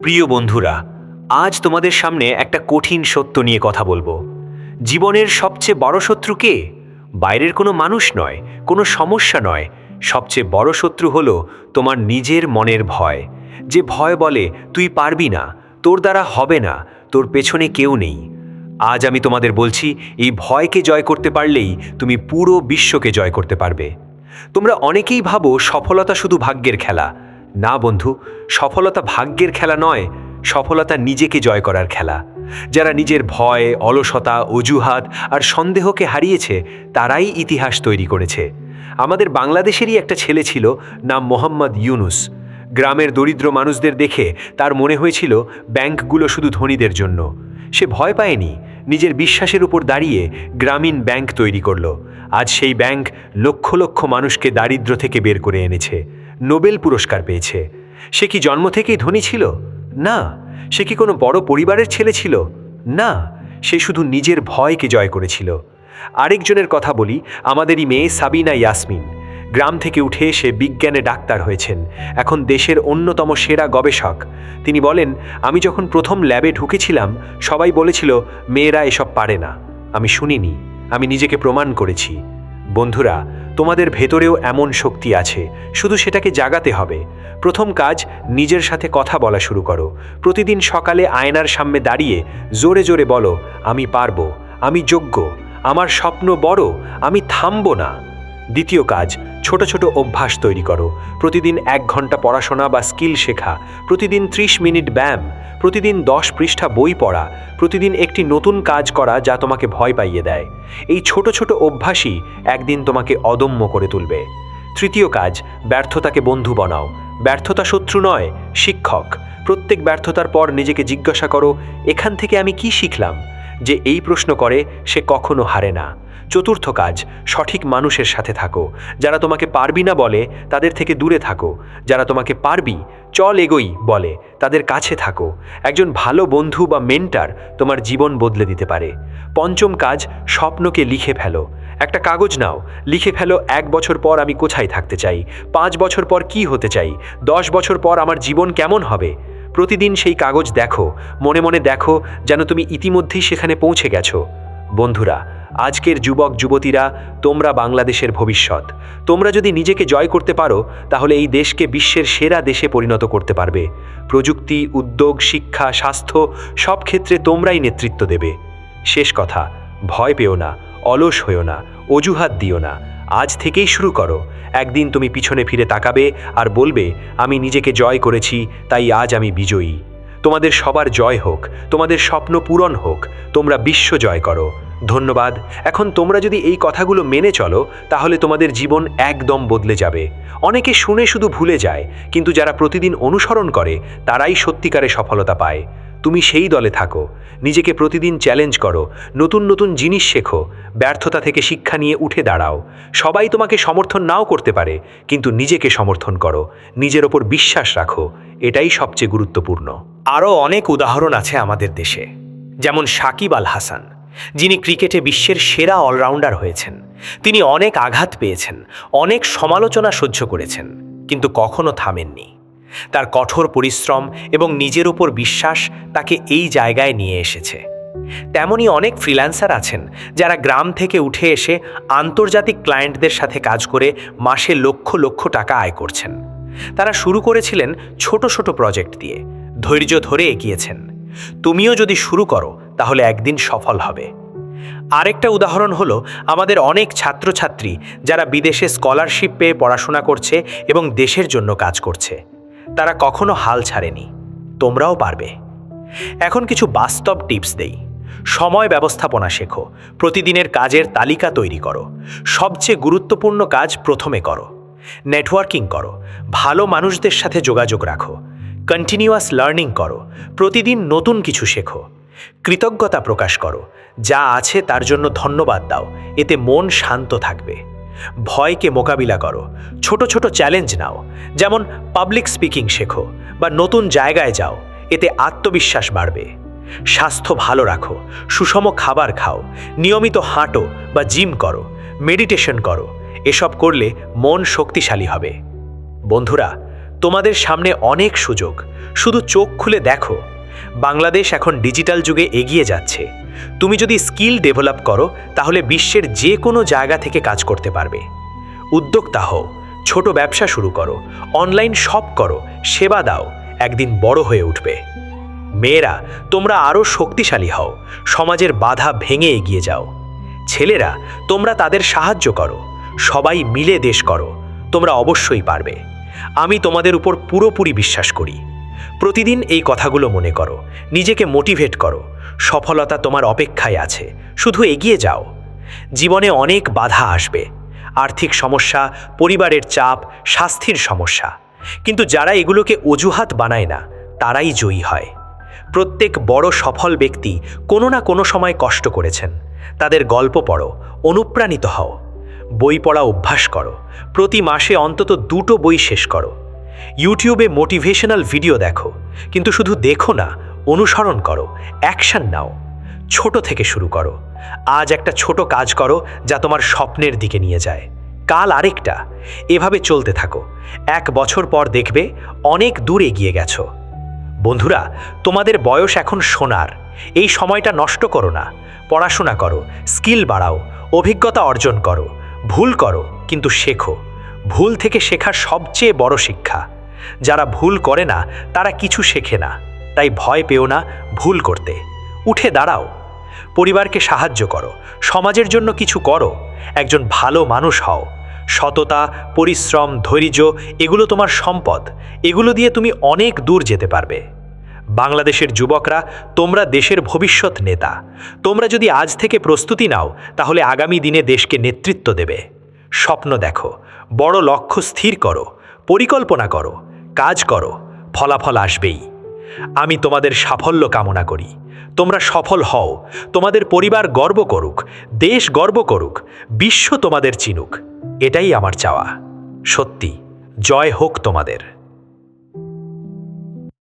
প্রিয় বন্ধুরা, আজ তোমাদের সামনে একটা কঠিন সত্য নিয়ে কথা বলব। জীবনের সবচেয়ে বড় শত্রু কে? বাইরের কোনো মানুষ নয়, কোনো সমস্যা নয়। সবচেয়ে বড় শত্রু হলো তোমার নিজের মনের ভয়। যে ভয় বলে, তুই পারবি না, তোর দ্বারা হবে না, তোর পেছনে কেউ নেই। আজ আমি তোমাদের বলছি, এই ভয়কে জয় করতে পারলেই তুমি পুরো বিশ্বকে জয় করতে পারবে। তোমরা অনেকেই ভাবো সফলতা শুধু ভাগ্যের খেলা। না বন্ধু, সফলতা ভাগ্যের খেলা নয়, সফলতা নিজেকে জয় করার খেলা। যারা নিজের ভয়, অলসতা, অজুহাত আর সন্দেহকে হারিয়েছে, তারাই ইতিহাস তৈরি করেছে। আমাদের বাংলাদেশেরই একটা ছেলে ছিল নাম মোহাম্মদ ইউনুস। গ্রামের দরিদ্র মানুষদের দেখে তার মনে হয়েছিল, ব্যাংকগুলো শুধু ধনীদের জন্য। সে ভয় পায়নি, নিজের বিশ্বাসের উপর দাঁড়িয়ে গ্রামীণ ব্যাংক তৈরি করল। আজ সেই ব্যাংক লক্ষ লক্ষ মানুষকে দারিদ্র থেকে বের করে এনেছে। নোবেল পুরস্কার পেয়েছে। সে কি জন্ম থেকেই ধনী ছিল? না। সে কি কোনো বড় পরিবারের ছেলে ছিল? না। সে শুধু নিজের ভয়কে জয় করেছিল। আরেকজনের কথা বলি, আমাদেরই মেয়ে সাবিনা ইয়াসমিন। গ্রাম থেকে উঠে সে বিজ্ঞানে ডাক্তার হয়েছেন, এখন দেশের অন্যতম সেরা গবেষক। তিনি বলেন, আমি যখন প্রথম ল্যাবে ঢুকেছিলাম, সবাই বলেছিল, মেয়েরা এসব পারে না। আমি শুনিনি। আমি নিজেকে প্রমাণ করেছি। বন্ধুরা তোমাদের ভেতরেও এমন শক্তি আছে, শুধু সেটাকে জাগাতে হবে। প্রথম কাজ, নিজের সাথে কথা বলা শুরু করো। প্রতিদিন সকালে আয়নার সামনে দাঁড়িয়ে জোরে জোরে বলো, আমি পারব, আমি যোগ্য, আমার স্বপ্ন বড়, আমি থামব না। দ্বিতীয় কাজ ছোট ছোট অভ্যাস তৈরি করো। প্রতিদিন এক ঘণ্টা পড়াশোনা বা স্কিল শেখা, প্রতিদিন ত্রিশ মিনিট ব্যায়াম, প্রতিদিন দশ পৃষ্ঠা বই পড়া, প্রতিদিন একটি নতুন কাজ করা যা তোমাকে ভয় পাইয়ে দেয়। এই ছোট ছোট অভ্যাসই একদিন তোমাকে অদম্য করে তুলবে। তৃতীয় কাজ, ব্যর্থতাকে বন্ধু বানাও। ব্যর্থতা শত্রু নয়, শিক্ষক। প্রত্যেক ব্যর্থতার পর নিজেকে জিজ্ঞাসা করো, এখান থেকে আমি কি শিখলাম? যে এই প্রশ্ন করে, সে কখনো হারে না। চতুর্থ কাজ, সঠিক মানুষের সাথে থাকো। যারা তোমাকে পারবি না বলে, তাদের থেকে দূরে থাকো। যারা তোমাকে পারবি, চল এগোই বলে, তাদের কাছে থাকো। একজন ভালো বন্ধু বা মেন্টার তোমার জীবন বদলে দিতে পারে। পঞ্চম কাজ, স্বপ্নকে লিখে ফেলো। একটা কাগজ নাও। লিখে ফেলো, এক বছর পর আমি কোথায় থাকতে চাই? পাঁচ বছর পর কি হতে চাই? দশ বছর পর আমার জীবন কেমন হবে? প্রতিদিন সেই কাগজ দেখো। মনে মনে দেখো যেন তুমি ইতিমধ্যেই সেখানে পৌঁছে গেছো। বন্ধুরা আজকের যুবক যুবতীরা, তোমরা বাংলাদেশের ভবিষ্যৎ। তোমরা যদি নিজেকে জয় করতে পারো, তাহলে এই দেশকে বিশ্বের সেরা দেশে পরিণত করতে পারবে। প্রযুক্তি, উদ্যোগ, শিক্ষা, স্বাস্থ্য, সব ক্ষেত্রে তোমরাই নেতৃত্ব দেবে। শেষ কথা, ভয় পেও না, অলস হইও না, অজুহাত দিও না। আজ থেকেই শুরু করো। একদিন তুমি পিছনে ফিরে তাকাবে আর বলবে, আমি নিজেকে জয় করেছি, তাই আজ আমি বিজয়ী। তোমাদের সবার জয় হোক, তোমাদের স্বপ্ন পূরণ হোক, তোমরা বিশ্ব জয় করো। ধন্যবাদ। এখন তোমরা যদি এই কথাগুলো মেনে চলো, তাহলে তোমাদের জীবন একদম বদলে যাবে। অনেকে শুনে শুধু ভুলে যায়, কিন্তু যারা প্রতিদিন অনুসরণ করে, তারাই সত্যিকারে সফলতা পায়। তুমি সেই দলে থাকো। নিজেকে প্রতিদিন চ্যালেঞ্জ করো। নতুন নতুন জিনিস শেখো। ব্যর্থতা থেকে শিক্ষা নিয়ে উঠে দাঁড়াও। সবাই তোমাকে সমর্থন নাও করতে পারে, কিন্তু নিজেকে সমর্থন করো। নিজের ওপর বিশ্বাস রাখো। এটাই সবচেয়ে গুরুত্বপূর্ণ। আরও অনেক উদাহরণ আছে আমাদের দেশে। যেমন সাকিব আল হাসান। যিনি ক্রিকেটে বিশ্বের সেরা অলরাউন্ডার হয়েছেন। তিনি অনেক আঘাত পেয়েছেন, অনেক সমালোচনা সহ্য করেছেন, কিন্তু কখনো থামেননি। তার কঠোর পরিশ্রম এবং নিজের উপর বিশ্বাস তাকে এই জায়গায় নিয়ে এসেছে। তেমনি অনেক ফ্রিল্যান্সার আছেন যারা গ্রাম থেকে উঠে এসে আন্তর্জাতিক ক্লায়েন্টদের সাথে কাজ করে মাসে লক্ষ লক্ষ টাকা আয় করছেন। তারা শুরু করেছিলেন ছোট ছোট প্রজেক্ট দিয়ে, ধৈর্য ধরে এগিয়েছেন। তুমিও যদি শুরু করো, তাহলে একদিন সফল হবে। আরেকটা উদাহরণ হলো আমাদের অনেক ছাত্রছাত্রী যারা বিদেশে স্কলারশিপ পেয়ে পড়াশোনা করছে এবং দেশের জন্য কাজ করছে। তারা কখনো হাল ছাড়েনি। তোমরাও পারবে। এখন কিছু বাস্তব টিপস দেই। সময় ব্যবস্থাপনা শেখো। প্রতিদিনের কাজের তালিকা তৈরি করো। সবচেয়ে গুরুত্বপূর্ণ কাজ প্রথমে করো। নেটওয়ার্কিং করো। ভালো মানুষদের সাথে যোগাযোগ রাখো। কন্টিনিউয়াস লার্নিং করো, প্রতিদিন নতুন কিছু শেখো, কৃতজ্ঞতা প্রকাশ করো, যা আছে তার জন্য ধন্যবাদ দাও, এতে মন শান্ত থাকবে। ভয়কে মোকাবিলা করো, ছোট ছোট চ্যালেঞ্জ নাও, যেমন পাবলিক স্পিকিং শেখো বা নতুন জায়গায় যাও, এতে আত্মবিশ্বাস বাড়বে। স্বাস্থ্য ভালো রাখো, সুষম খাবার খাও, নিয়মিত হাঁটো বা জিম করো মেডিটেশন করো, এসব করলে মন শক্তিশালী হবে। বন্ধুরা তোমাদের সামনে অনেক সুযোগ। শুধু চোখ খুলে দেখো। বাংলাদেশ এখন ডিজিটাল যুগে এগিয়ে যাচ্ছে। তুমি যদি স্কিল ডেভেলপ করো, তাহলে বিশ্বের যে কোনো জায়গা থেকে কাজ করতে পারবে। উদ্যোক্তা হও, ছোট ব্যবসা শুরু করো, অনলাইন শপ করো, সেবা দাও, একদিন বড় হয়ে উঠবে। মেয়েরা, তোমরা আরও শক্তিশালী হও, সমাজের বাধা ভেঙে এগিয়ে যাও। ছেলেরা, তোমরা তাদের সাহায্য করো, সবাই মিলে দেশ করো, তোমরা অবশ্যই পারবে। আমি তোমাদের উপর পুরোপুরি বিশ্বাস করি। প্রতিদিন এই কথাগুলো মনে করো, নিজেকে মোটিভেট করো। সফলতা তোমার অপেক্ষায় আছে, শুধু এগিয়ে যাও। জীবনে অনেক বাধা আসবে। আর্থিক সমস্যা, পরিবারের চাপ, স্বাস্থ্যের সমস্যা। কিন্তু যারা এগুলোকে অজুহাত বানায় না, তারাই জয়ী হয়। প্রত্যেক বড় সফল ব্যক্তি কোনো না কোনো সময় কষ্ট করেছেন। তাদের গল্প পড়ো, অনুপ্রাণিত হও। বই পড়া অভ্যাস করো। প্রতি মাসে অন্তত দুটো বই শেষ করো। ইউটিউবে মোটিভেশনাল ভিডিও দেখো, কিন্তু শুধু দেখো না, অনুসরণ করো, অ্যাকশন নাও। ছোট থেকে শুরু করো। আজ একটা ছোট কাজ করো যা তোমার স্বপ্নের দিকে নিয়ে যায়। কাল আরেকটা। এভাবে চলতে থাকো। এক বছর পর দেখবে অনেক দূর এগিয়ে গেছো। বন্ধুরা, তোমাদের বয়স এখন সোনার। এই সময়টা নষ্ট করো না। পড়াশোনা করো, স্কিল বাড়াও, অভিজ্ঞতা অর্জন করো। ভুল করো, কিন্তু শেখো। ভুল থেকে শেখার সবচেয়ে বড় শিক্ষা। যারা ভুল করে না, তারা কিছু শেখে না। তাই ভয় পেও না ভুল করতে। উঠে দাঁড়াও। পরিবারকে সাহায্য করো। সমাজের জন্য কিছু করো। একজন ভালো মানুষ হও। সততা, পরিশ্রম, ধৈর্য, এগুলো তোমার সম্পদ। এগুলো দিয়ে তুমি অনেক দূর যেতে পারবে। বাংলাদেশের যুবকরা, তোমরা দেশের ভবিষ্যৎ নেতা। তোমরা যদি আজ থেকে প্রস্তুতি নাও, তাহলে আগামী দিনে দেশকে নেতৃত্ব দেবে। স্বপ্ন দেখো, বড় লক্ষ্য স্থির করো, পরিকল্পনা করো, কাজ করো, ফলাফল আসবেই। আমি তোমাদের সাফল্য কামনা করি। তোমরা সফল হও, তোমাদের পরিবার গর্ব করুক, দেশ গর্ব করুক, বিশ্ব তোমাদের চিনুক। এটাই আমার চাওয়া। সত্যি, জয় হোক তোমাদের।